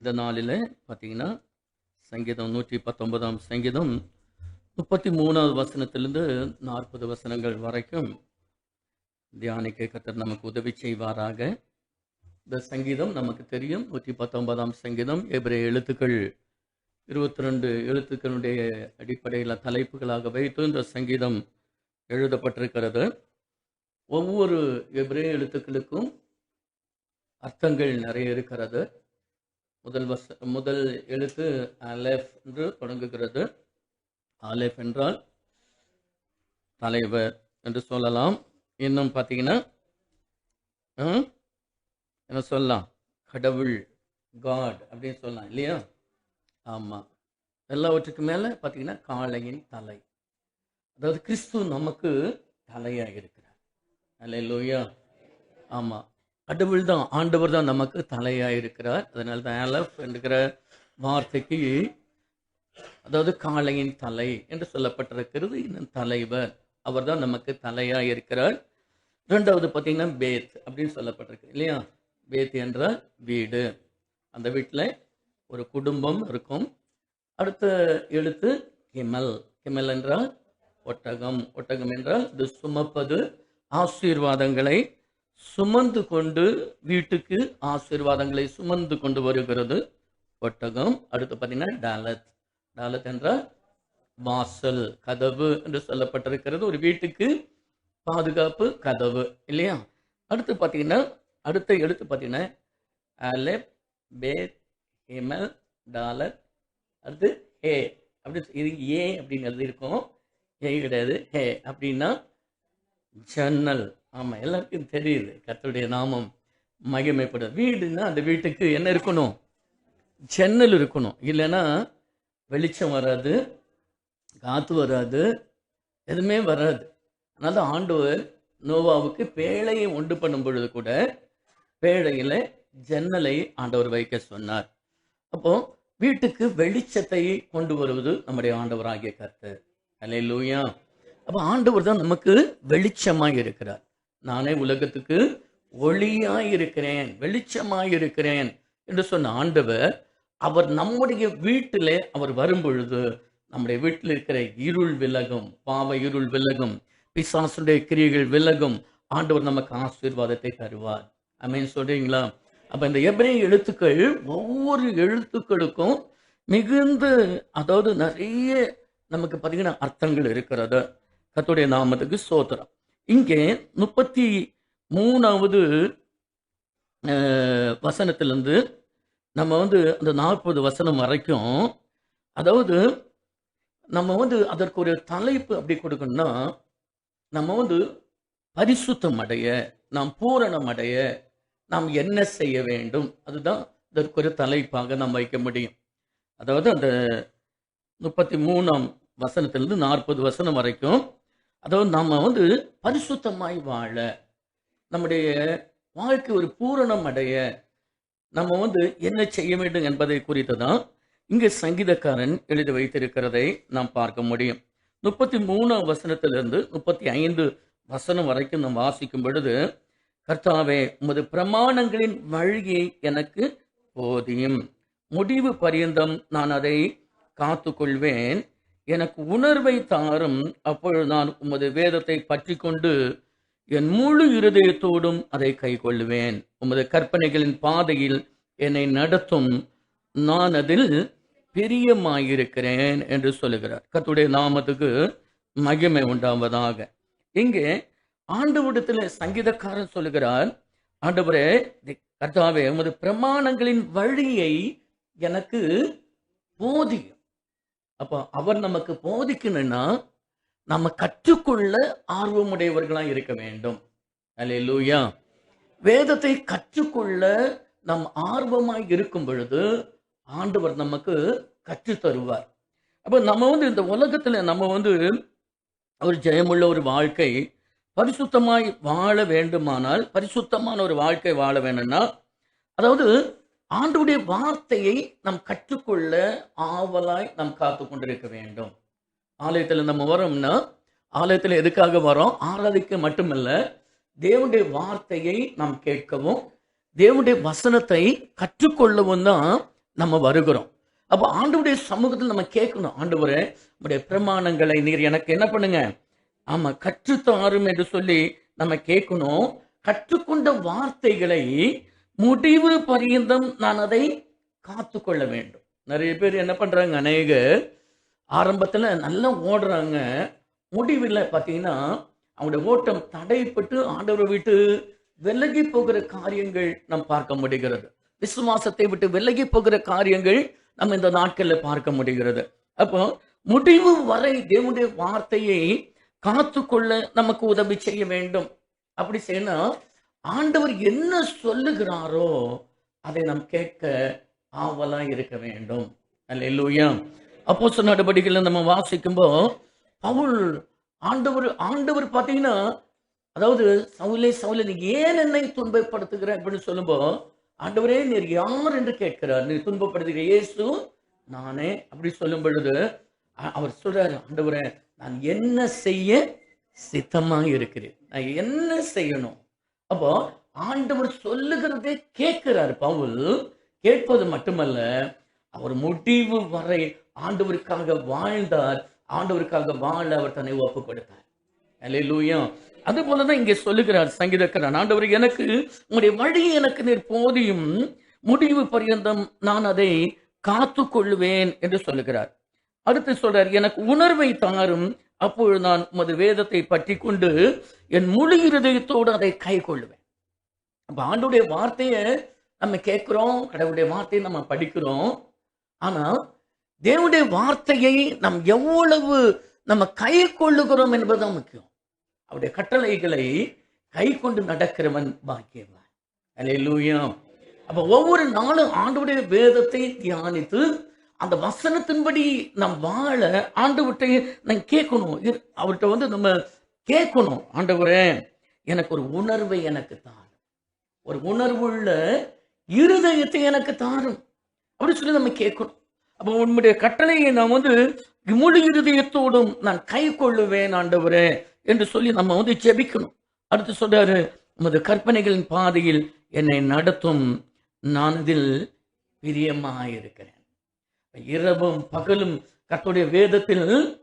இந்த நாளில் பார்த்தீங்கன்னா சங்கீதம் நூற்றி பத்தொன்பதாம் சங்கீதம் முப்பத்தி மூணாவது வசனத்திலிருந்து நாற்பது வசனங்கள் வரைக்கும் தியானிக்க கத்தர் நமக்கு உதவி செய்வாராக. இந்த சங்கீதம் நமக்கு தெரியும். நூற்றி பத்தொன்பதாம் சங்கீதம் எபிரே எழுத்துக்கள் இருபத்தி ரெண்டு எழுத்துக்களுடைய அடிப்படையில் தலைப்புகளாக வைத்து இந்த சங்கீதம் எழுதப்பட்டிருக்கிறது. ஒவ்வொரு எபிரே எழுத்துக்களுக்கும் அர்த்தங்கள் நிறைய இருக்கிறது. முதல் வச முதல் எழுத்து அலெஃப் என்று தொடங்குகிறது. அலெஃப் என்றால் தலைவர் என்று சொல்லலாம். இன்னும் பார்த்தீங்கன்னா என்ன சொல்லலாம்? கடவுள் காட் அப்படின்னு சொல்லலாம் இல்லையா? ஆமாம் எல்லாவற்றுக்கு மேலே பார்த்தீங்கன்னா காளையின் தலை. அதாவது கிறிஸ்து நமக்கு தலையாக இருக்கிறார் அல்ல ஆமாம் கடவுள் தான் ஆண்டவர் தான் நமக்கு தலையாக இருக்கிறார் அதனால தான் அலஃப் என்கிற வார்த்தைக்கு அதாவது காளையின் தலை என்று சொல்லப்பட்டிருக்கிறது. இன்னும் தலைவர் அவர் தான் நமக்கு தலையாக இருக்கிறார் ரெண்டாவது பார்த்தீங்கன்னா பேத் அப்படின்னு சொல்லப்பட்டிருக்கு இல்லையா? பேத் என்றால் வீடு. அந்த வீட்டில் ஒரு குடும்பம் இருக்கும். அடுத்த எழுத்து கிமல். கிமல் என்றால் ஒட்டகம். ஒட்டகம் என்றால் இது சுமப்பது ஆசீர்வாதங்களை சுமந்து கொண்டு வீட்டுக்கு ஆசீர்வாதங்களை சுமந்து கொண்டு வருகிறது. ஒட்டகம் அடுத்து பார்த்தீங்கன்னா டாலத். டாலத் என்றால் வாசல் கதவு என்று சொல்லப்பட்டிருக்கிறது. ஒரு வீட்டுக்கு பாதுகாப்பு கதவு இல்லையா? அடுத்து பார்த்தீங்கன்னா அடுத்த எழுத்து பார்த்தீங்கன்னா அலெப் பேத் ஹெமல் டாலத். அடுத்து ஹே அப்படி இது ஏ அப்படின்னு எழுதியிருக்கோம். ஏ கிடையாது. ஹே அப்படின்னா ஜன்னல். ஆமாம் எல்லாருக்கும் தெரியுது. கத்தருடைய நாமம் மகிமைப்படும் வீடுன்னா அந்த வீட்டுக்கு என்ன இருக்கணும்? ஜன்னல் இருக்கணும். இல்லைன்னா வெளிச்சம் வராது காற்று வராது எதுவுமே வராது. அதனால தான் ஆண்டவர் நோவாவுக்கு பேழையை உண்டு பண்ணும் பொழுது கூட பேழையில் ஜன்னலை ஆண்டவர் வைக்க சொன்னார். அப்போ வீட்டுக்கு வெளிச்சத்தை கொண்டு வருவது நம்முடைய ஆண்டவராகிய கர்த்தர். லூயா அப்போ ஆண்டவர் தான் நமக்கு வெளிச்சமாக இருக்கிறார். நானே உலகத்துக்கு ஒளியாயிருக்கிறேன் இருக்கிறேன் இருக்கிறேன் என்று சொன்ன ஆண்டவர் அவர் நம்முடைய வீட்டிலே அவர் வரும்பொழுது நம்முடைய வீட்டில் இருக்கிற இருள் விலகும் பாவ இருள் விலகும் பிசாசுடைய கிரியைகள் விலகும் ஆண்டவர் நமக்கு ஆசீர்வாதத்தை தருவார். அமேன் சொல்றீங்களா? அப்ப இந்த எப்படி எழுத்துக்கள் ஒவ்வொரு எழுத்துக்களுக்கும் மிகுந்த அதாவது நிறைய நமக்கு பார்த்தீங்கன்னா அர்த்தங்கள் இருக்கிறது. கத்துடைய நாமத்துக்கு சோத்திரம். இங்கே முப்பத்தி மூணாவது வசனத்திலேருந்து வசனத்திலிருந்து நம்ம வந்து அந்த நாற்பது வசனம் வரைக்கும் அதாவது நம்ம வந்து அதற்கு ஒரு தலைப்பு அப்படி கொடுக்கணும்னா நம்ம வந்து பரிசுத்தம் அடைய நாம் பூரணம் அடைய நாம் என்ன செய்ய வேண்டும் அதுதான் இதற்கு ஒரு தலைப்பாக நாம் வைக்க முடியும். அதாவது அந்த முப்பத்தி மூணாம் வசனத்திலிருந்து நாற்பது வசனம் வரைக்கும் அதாவது நம்ம வந்து பரிசுத்தமாய் வாழ நம்முடைய வாழ்க்கை ஒரு பூரணம் அடைய நம்ம வந்து என்ன செய்ய வேண்டும் என்பதை குறித்து தான் இங்கே சங்கீதக்காரன் எழுதி வைத்திருக்கிறதை நாம் பார்க்க முடியும். முப்பத்தி மூணாம் வசனத்திலிருந்து முப்பத்தி ஐந்து வசனம் வரைக்கும் நாம் வாசிக்கும் பொழுது கர்த்தாவே உமது பிரமாணங்களின் வழியை எனக்கு போதியும். முடிவு பரியந்தம் நான் அதை காத்துக்கொள்வேன். எனக்கு உணர்வை தாரும் அப்பொழுது நான் உமது வேதத்தை பற்றி கொண்டு என் முழு இருதயத்தோடும் அதை கைக்கொள்வேன் உமது கற்பனைகளின் பாதையில் என்னை நடத்தும் நான் அதில் பிரியமாயிருக்கிறேன் என்று சொல்லுகிறார். கத்துடைய நாமத்துக்கு மகிமை உண்டாவதாக. இங்கே ஆண்டவரிடத்தில் சங்கீதக்காரன் சொல்லுகிறார் ஆண்டவரே கர்த்தாவே உமது பிரமாணங்களின் வழியை எனக்கு போதியும். அப்போ அவர் நமக்கு போதிக்கணும்னா நம்ம கற்றுக்கொள்ள ஆர்வமுடையவர்களாக இருக்க வேண்டும். அல்லேலூயா வேதத்தை கற்றுக்கொள்ள நம் ஆர்வமாக இருக்கும் பொழுது ஆண்டவர் நமக்கு கற்று தருவார். அப்போ நம்ம வந்து இந்த உலகத்தில் நம்ம வந்து ஒரு ஜெயமுள்ள ஒரு வாழ்க்கை பரிசுத்தமாய் வாழ வேண்டுமானால் பரிசுத்தமான ஒரு வாழ்க்கை வாழ வேணும்னா அதாவது ஆண்டுடைய வார்த்தையை நாம் கற்றுக்கொள்ள ஆவலாய் நாம் காத்து கொண்டிருக்க வேண்டும். ஆலயத்தில் நம்ம வரோம்னா ஆலயத்தில் எதுக்காக வரோம்? ஆராதிக்க மட்டுமல்ல தேவனுடைய வார்த்தையை நாம் கேட்கவும் தேவனுடைய வசனத்தை கற்றுக்கொள்ளவும் தான் நம்ம வருகிறோம். அப்போ ஆண்டுடைய சமூகத்தில் நம்ம கேட்கணும் ஆண்டவரே நம்முடைய பிரமாணங்களை நீர் எனக்கு என்ன பண்ணுங்க? ஆமாம் கற்றுத்தாரும் என்று சொல்லி நம்ம கேட்கணும். கற்றுக்கொண்ட வார்த்தைகளை முடிவு பரியந்தம் நான் அதை காத்துக்கொள்ள வேண்டும். நிறைய பேர் என்ன பண்ணுறாங்க அநேக ஆரம்பத்தில் நல்லா ஓடுறாங்க. முடிவில் பார்த்தீங்கன்னா அவங்களுடைய ஓட்டம் தடைப்பட்டு ஆண்டவரை விட்டு விலகி போகிற காரியங்கள் நாம் பார்க்க முடிகிறது. விசுவாசத்தை விட்டு விலகி போகிற காரியங்கள் நம்ம இந்த நாட்களில் பார்க்க முடிகிறது. அப்போ முடிவு வரை தேவனுடைய வார்த்தையை காத்துக்கொள்ள நமக்கு உதவி செய்ய வேண்டும். அப்படி செய்யணும் ஆண்டவர் என்ன சொல்லுகிறாரோ அதை நாம் கேட்க ஆவலா இருக்க வேண்டும். அல்ல லுவியா அப்போ சொன்ன நடவடிக்கைகளை நம்ம வாசிக்கும்போ பவுல் ஆண்டவர் ஆண்டவர் பார்த்தீங்கன்னா அதாவது சவுலே சவுலே நீ ஏன் என்னை துன்பப்படுத்துகிற அப்படின்னு சொல்லும்போ ஆண்டவரே நீர் யார் என்று கேட்கிறார். நீ துன்பப்படுத்துகிற இயேசு நானே அப்படி சொல்லும் பொழுது அ- அவர் சொல்றாரு ஆண்டவரே நான் என்ன செய்ய சித்தமா இருக்கிறேன். நான் என்ன செய்யணும்? அப்போ ஆண்டவர் சொல்லுகிறதே கேட்கிறார் பவுல். கேட்பது மட்டுமல்ல அவர் முடிவு வரை ஆண்டவருக்காக வாழ்ந்தார். ஆண்டவருக்காக வாழ அவர் தன்னை ஒப்பு கொடுத்தார். அல்லேலூயா அது போலதான் இங்கே சொல்லுகிறார் சங்கீதக்காரன். ஆண்டவர் எனக்கு உங்களுடைய வழி எனக்கு நீர் போதியும். முடிவு பரியந்தம் நான் அதை காத்து கொள்ளுவேன் என்று சொல்லுகிறார். அடுத்து சொல்றார் எனக்கு உணர்வை தாரும். அப்பொழுது நான் உமது வேதத்தை பற்றி கொண்டு என் முழு இருதயத்தோடு அதை கை கொள்ளுவேன் அப்போ ஆண்டுடைய வார்த்தையை நம்ம கேட்குறோம் கடவுளுடைய வார்த்தையை நம்ம படிக்கிறோம். ஆனால் தேவனுடைய வார்த்தையை நாம் எவ்வளவு நம்ம கை கொள்ளுகிறோம் என்பதுதான் முக்கியம். அவருடைய கட்டளைகளை கை கொண்டு நடக்கிறவன் பாக்கியவன். அல்லேலூயா அப்போ ஒவ்வொரு நாளும் ஆண்டுடைய வேதத்தை தியானித்து அந்த வசனத்தின்படி நாம் வாழ ஆண்டவர்கிட்ட நான் கேட்கணும். அவர்கிட்ட வந்து நம்ம கேட்கணும். ஆண்டவரே எனக்கு ஒரு உணர்வை எனக்கு தாரும். ஒரு உணர்வுள்ள இருதயத்தை எனக்கு தாரும். அப்படின்னு சொல்லி நம்ம கேட்கணும். அப்போ உன்னுடைய கட்டளையை நான் வந்து முழு இருதயத்தோடும் நான் கை கொள்ளுவேன் ஆண்டவரே என்று சொல்லி நம்ம வந்து ஜெபிக்கணும். அடுத்து சொல்றாரு நமது கற்பனைகளின் பாதையில் என்னை நடத்தும். நான் இதில் பிரியமாயிருக்கிறேன். இரவும் பகலும் கத்துடைய வேதத்தில்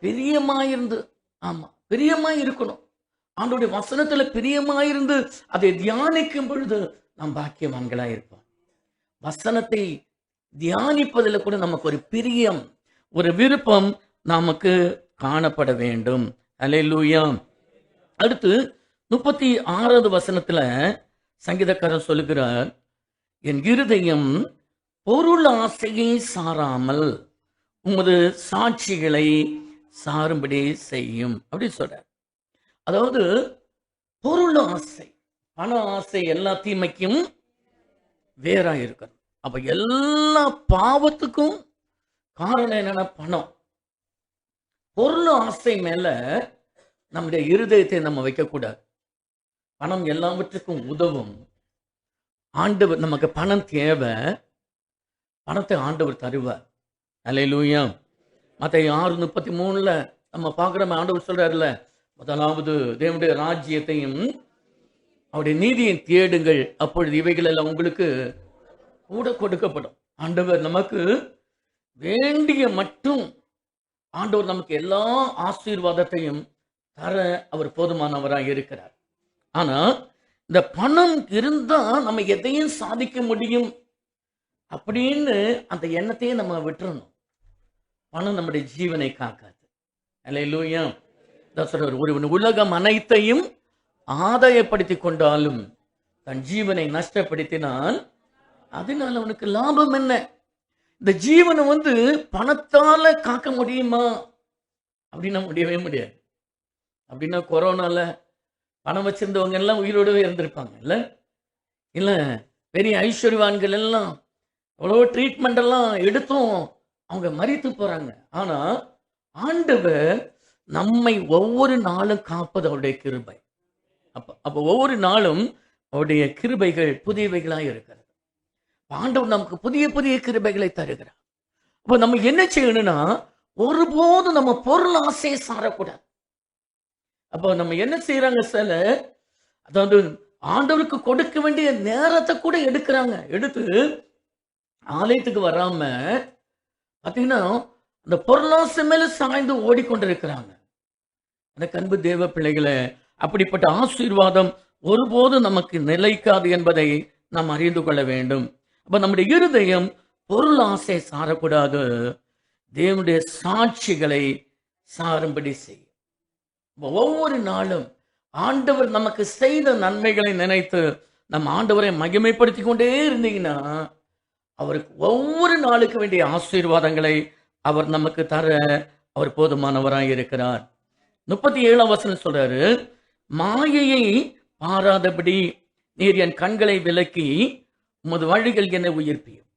பிரியமாயிருந்து ஆமா பிரியமாய் இருக்கணும் ஆண்டோடைய வசனத்துல பிரியமாயிருந்து அதை தியானிக்கும் பொழுது நாம் பாக்கியவான்களா இருப்போம். வசனத்தை தியானிப்பதில் கூட நமக்கு ஒரு பிரியம் ஒரு விருப்பம் நமக்கு காணப்பட வேண்டும். அல்லேலூயா அடுத்து முப்பத்தி ஆறாவது வசனத்துல சங்கீதக்காரர் சொல்லுகிறார் என் இருதயம் பொருள் ஆசையை சாராமல் உமது சாட்சிகளை சாரும்படி செய்யும். அப்படி சொல்றார். அதாவது பொருள் ஆசை பண ஆசை எல்லா தீமைக்கும் வேறா இருக்கணும். அப்ப எல்லா பாவத்துக்கும் காரணம் என்னன்னா பணம். பொருள் ஆசை மேல நம்முடைய இருதயத்தை நம்ம வைக்கக்கூடாது. பணம் எல்லாவற்றுக்கும் உதவும். ஆண்டு நமக்கு பணம் தேவை. பணத்தை ஆண்டவர் தருவார். அல்லேலூயா மற்ற ஆறு முப்பத்தி மூணுல நம்ம பார்க்குறோம் ஆண்டவர் சொல்றாருல முதலாவது தேவனுடைய ராஜ்யத்தையும் அவருடைய நீதியை தேடுங்கள். அப்பொழுது இவைகள் எல்லாம் உங்களுக்கு கூட கொடுக்கப்படும். ஆண்டவர் நமக்கு வேண்டிய மட்டும் ஆண்டவர் நமக்கு எல்லா ஆசீர்வாதத்தையும் தர அவர் போதுமானவராக இருக்கிறார். ஆனால் இந்த பணம் இருந்தால் நம்ம எதையும் சாதிக்க முடியும். அப்படின்னு அந்த எண்ணத்தையே நம்ம விட்டுறணும். பணம் நம்முடைய ஜீவனை காக்காது. அல்லேலூயா இதான் சொல்றார் ஒருவன் உலகம் அனைத்தையும் ஆதாயப்படுத்தி கொண்டாலும் தன் ஜீவனை நஷ்டப்படுத்தினால் அதனால அவனுக்கு லாபம் என்ன? இந்த ஜீவனை வந்து பணத்தால காக்க முடியுமா? அப்படின்னா முடியவே முடியாது. அப்படின்னா கொரோனால பணம் வச்சிருந்தவங்க எல்லாம் உயிரோடவே இருந்திருப்பாங்க இல்ல? இல்ல பெரிய ஐஸ்வர்யவான்கள் எல்லாம் எவ்வளோ ட்ரீட்மெண்ட் எல்லாம் எடுத்தும். அவங்க மறித்து போறாங்க. ஆனா ஆண்டவர் நம்மை ஒவ்வொரு நாளும் காப்பது அவருடைய கிருபை. அப்ப அப்ப ஒவ்வொரு நாளும் அவருடைய கிருபைகள் புதியவைகளா இருக்கிறது. ஆண்டவர் நமக்கு புதிய புதிய கிருபைகளை தருகிறார். அப்போ நம்ம என்ன செய்யணும்னா ஒருபோதும் நம்ம பொருள் ஆசையை சாரக்கூடாது. அப்போ நம்ம என்ன செய்யறாங்க சில அதாவது ஆண்டவருக்கு கொடுக்க வேண்டிய நேரத்தை கூட எடுக்கிறாங்க. எடுத்து ஆலயத்துக்கு வராம பார்த்தீங்கன்னா அந்த பொருளாசை மேல சாய்ந்து ஓடிக்கொண்டிருக்கிறாங்க. அந்த கண்பு தேவ பிள்ளைகளை அப்படிப்பட்ட ஆசீர்வாதம் ஒருபோது நமக்கு நிலைக்காது என்பதை நாம் அறிந்து கொள்ள வேண்டும். அப்ப நம்முடைய இருதயம் பொருள் ஆசை சாரக்கூடாது. தேவனுடைய சாட்சிகளை சாரும்படி செய்யும். ஒவ்வொரு நாளும் ஆண்டவர் நமக்கு செய்த நன்மைகளை நினைத்து நம் ஆண்டவரை மகிமைப்படுத்தி கொண்டே இருந்தீங்கன்னா அவருக்கு ஒவ்வொரு நாளுக்கு வேண்டிய ஆசீர்வாதங்களை அவர் நமக்கு தர அவர் போதுமானவராய் இருக்கிறார். முப்பத்தி ஏழாம் வசனம் சொல்றாரு மாயையை பாராதபடி நீர் என் கண்களை விலக்கி உமது வழிகள் என்னை உயிர்ப்பியும்.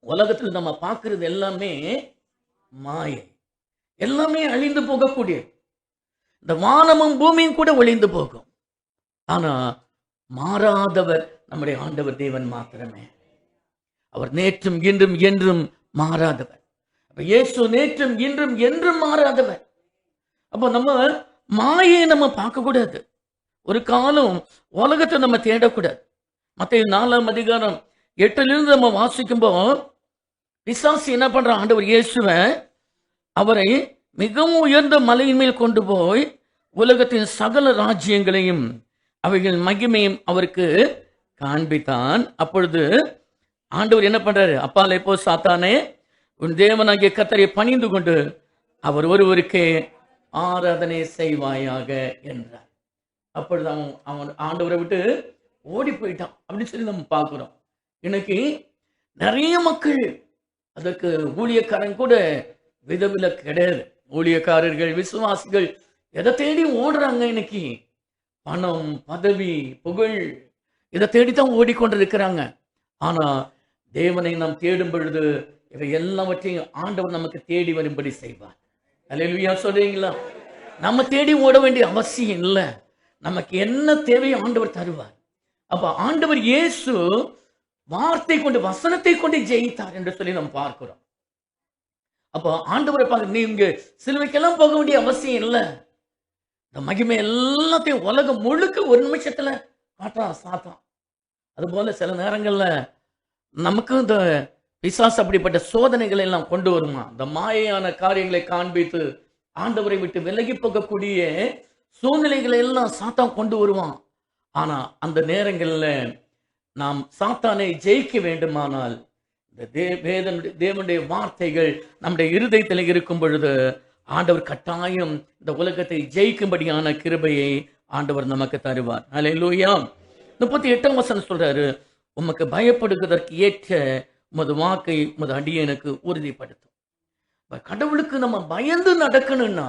உலகத்தில் நம்ம பார்க்கறது எல்லாமே மாயை. எல்லாமே அழிந்து போகக்கூடிய இந்த வானமும் பூமியும் கூட ஒளிந்து போகும். ஆனா மாறாதவர் நம்முடைய ஆண்டவர் தேவன் மாத்திரமே. அவர் நேற்றும் இன்றும் என்றும் மாறாதவர். அப்ப இயேசு நேற்றும் இன்றும் என்றும் மாறாதவர். அப்போ நம்ம மாயை நம்ம பார்க்கக்கூடாது. ஒரு காலம் உலகத்தை நம்ம தேடக்கூடாது. மற்ற நாலாம் அதிகாரம் எட்டிலிருந்து நம்ம வாசிக்கும்போ பிசாசு என்ன பண்ணுறான் ஆண்டவர் இயேசுவன் அவரை மிகவும் உயர்ந்த மலையின் மேல் கொண்டு போய் உலகத்தின் சகல ராஜ்யங்களையும் அவைகள் மகிமையும் அவருக்கு காண்பித்தான். அப்பொழுது ஆண்டவர் என்ன பண்றாரு? அப்பால போ சாத்தானே உன் தேவனாகிய கத்தரை பணிந்து கொண்டு அவர் ஒருவருக்கே ஆராதனை செய்வாயாக என்றார். அப்பொழுது அவன் அவன் ஆண்டவரை விட்டு ஓடி போயிட்டான். அப்படின்னு சொல்லி நம்ம பார்க்குறோம். இன்னைக்கு நிறைய மக்கள் அதற்கு ஊழியக்காரன் கூட விதவில கிடையாது. ஊழியக்காரர்கள் விசுவாசிகள் எதை தேடி ஓடுறாங்க இன்னைக்கு? பணம் பதவி புகழ் இதை தேடித்தான் ஓடிக்கொண்டிருக்கிறாங்க. ஆனா தேவனை நாம் தேடும் பொழுது இவை எல்லாவற்றையும் ஆண்டவர் நமக்கு தேடி வரும்படி செய்வார். அல்லேலூயா சொல்றீங்களா? நம்ம தேடி ஓட வேண்டிய அவசியம் இல்லை. நமக்கு என்ன தேவையோ ஆண்டவர் தருவார். அப்ப ஆண்டவர் இயேசு வார்த்தை கொண்டு வசனத்தை கொண்டு ஜெயித்தார் என்று சொல்லி நம்ம பார்க்கிறோம். அப்போ ஆண்டவரை பார்க்க நீங்க சிலுவைக்கெல்லாம் போக வேண்டிய அவசியம் இல்லை. இந்த மகிமை எல்லாத்தையும் உலகம் முழுக்க ஒரு நிமிஷத்துல காட்டுறான் சாத்தான். அதுபோல சில நேரங்கள்ல நமக்கும் இந்த பிசாஸ் அப்படிப்பட்ட சோதனைகளை எல்லாம் கொண்டு வருமா? இந்த மாயையான காரியங்களை காண்பித்து ஆண்டவரை விட்டு விலகி போகக்கூடிய சூழ்நிலைகளை எல்லாம் சாத்தான் கொண்டு வருவான். ஆனா அந்த நேரங்களில் நாம் சாத்தானை ஜெயிக்க வேண்டுமானால் இந்த தே வேதனுடைய தேவனுடைய வார்த்தைகள் நம்முடைய இருதயத்தில் இருக்கும் பொழுது ஆண்டவர் கட்டாயம் இந்த உலகத்தை ஜெயிக்கும்படியான கிருபையை ஆண்டவர் நமக்கு தருவார். அல்லேலூயா முப்பத்தி எட்டாம் வசனம் சொல்றாரு உமக்கு பயப்படுவதற்கு ஏற்ற உமது வாக்கை உமது அடியனுக்கு உறுதிப்படுத்தும். கடவுளுக்கு நம்ம பயந்து நடக்கணும்னா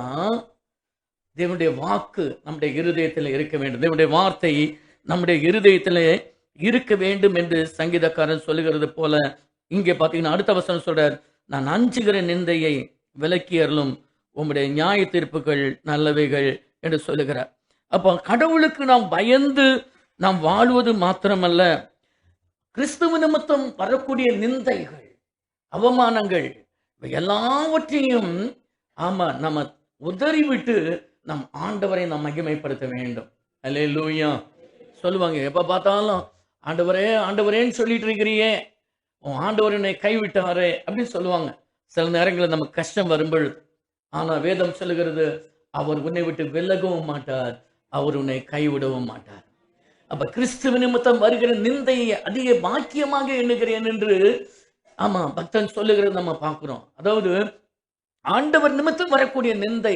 தேவனுடைய வாக்கு நம்முடைய இருதயத்தில் இருக்க வேண்டும். தேவனுடைய வார்த்தை நம்முடைய இருதயத்தில் இருக்க வேண்டும் என்று சங்கீதக்காரன் சொல்லுகிறது போல இங்கே பார்த்தீங்கன்னா அடுத்த வசனம் சொல்றார் நான் அஞ்சுகிற நிந்தையை விலக்கியறலும் உம்முடைய நியாய தீர்ப்புகள் நல்லவைகள் என்று சொல்லுகிறார். அப்போ கடவுளுக்கு நாம் பயந்து நாம் வாழ்வது மாத்திரமல்ல கிறிஸ்துவ நிமித்தம் வரக்கூடிய நிந்தைகள் அவமானங்கள் இவை எல்லாவற்றையும் ஆமா நம்ம உதறிவிட்டு நம் ஆண்டவரை நாம் மகிமைப்படுத்த வேண்டும். அல்லே லூயா சொல்லுவாங்க எப்ப பார்த்தாலும் ஆண்டவரே ஆண்டவரேன்னு சொல்லிட்டு இருக்கிறியே உன் ஆண்டவர் என்னை கைவிட்டாரே அப்படின்னு சொல்லுவாங்க. சில நேரங்களில் நமக்கு கஷ்டம் வரும்பொழுது ஆனா வேதம் சொல்லுகிறது அவர் உன்னை விட்டு விலகவும் மாட்டார் அவர் உன்னை கைவிடவும் மாட்டார். அப்ப கிறிஸ்துவ நிமித்தம் வருகிற நிந்தையை அதிக பாக்கியமாக எண்ணுகிறேன் என்று ஆமா பக்தன் சொல்லுகிறது நம்ம பார்க்கிறோம். அதாவது ஆண்டவர் நிமித்தம் வரக்கூடிய நிந்தை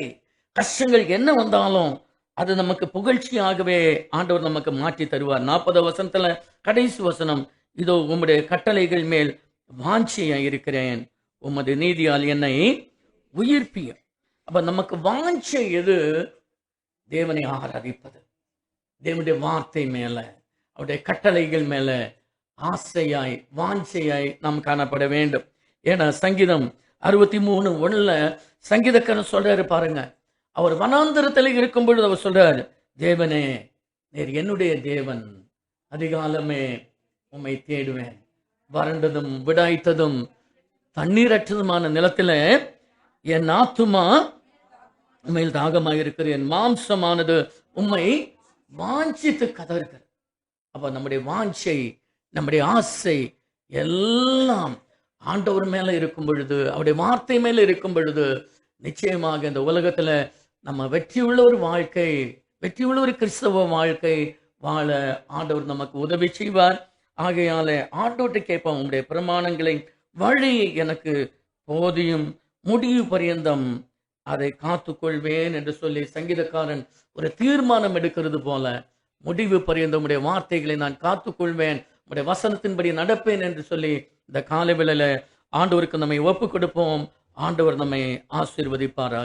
கஷ்டங்கள் என்ன வந்தாலும் அது நமக்கு புகழ்ச்சியாகவே ஆண்டவர் நமக்கு மாற்றி தருவார். நாற்பது வசனத்துல கடைசி வசனம் இதோ உம்முடைய கட்டளைகள் மேல் வாஞ்சியா இருக்கிறேன். உமது நீதியால் என்னை உயிர்ப்பிய அப்ப நமக்கு வாஞ்சை எது? தேவனை ஆராதிப்பது. தேவனுடைய வார்த்தை மேலே அவருடைய கட்டளைகள் மேலே ஆசையாய் வாஞ்சையாய் நாம் காணப்பட வேண்டும். ஏன்னா சங்கீதம் அறுபத்தி மூணு ஒன்றில் சங்கீதக்காரன் சொல்கிறாரு பாருங்க. அவர் வனாந்தரத்தில் இருக்கும் பொழுது அவர் சொல்கிறார் தேவனே நீர் என்னுடைய தேவன். அதிகாலமே உம்மை தேடுவேன். வறண்டதும் விடாய்த்ததும் தண்ணீரற்றதுமான நிலத்தில் என் ஆத்துமா உண்மையில் தாகமாக இருக்கிறது என் மாம்சமானது உண்மை வாஞ்சித்து கதறுகிறது அப்போ நம்முடைய வாஞ்சை நம்முடைய ஆசை எல்லாம் ஆண்டவர் மேலே இருக்கும் பொழுது அவருடைய வார்த்தை மேலே இருக்கும் பொழுது நிச்சயமாக இந்த உலகத்தில் நம்ம வெற்றியுள்ள ஒரு வாழ்க்கை வெற்றியுள்ள ஒரு கிறிஸ்தவ வாழ்க்கை வாழ ஆண்டவர் நமக்கு உதவி செய்வார். ஆகையால ஆண்டோட்டு கேட்போம் உங்களுடைய பிரமாணங்களை வழி எனக்கு போதியும் முடிவு பரியந்தம் அதை காத்துக்கொள்வேன் என்று சொல்லி சங்கீதக்காரன் ஒரு தீர்மானம் எடுக்கிறது போல முடிவு பரியந்த உடைய வார்த்தைகளை நான் காத்துக்கொள்வேன் உடைய வசனத்தின்படி நடப்பேன் என்று சொல்லி இந்த காலை வேளையில ஆண்டவருக்கு நம்மை ஒப்பு கொடுப்போம் ஆண்டவர் நம்மை ஆசீர்வதிப்பாராக.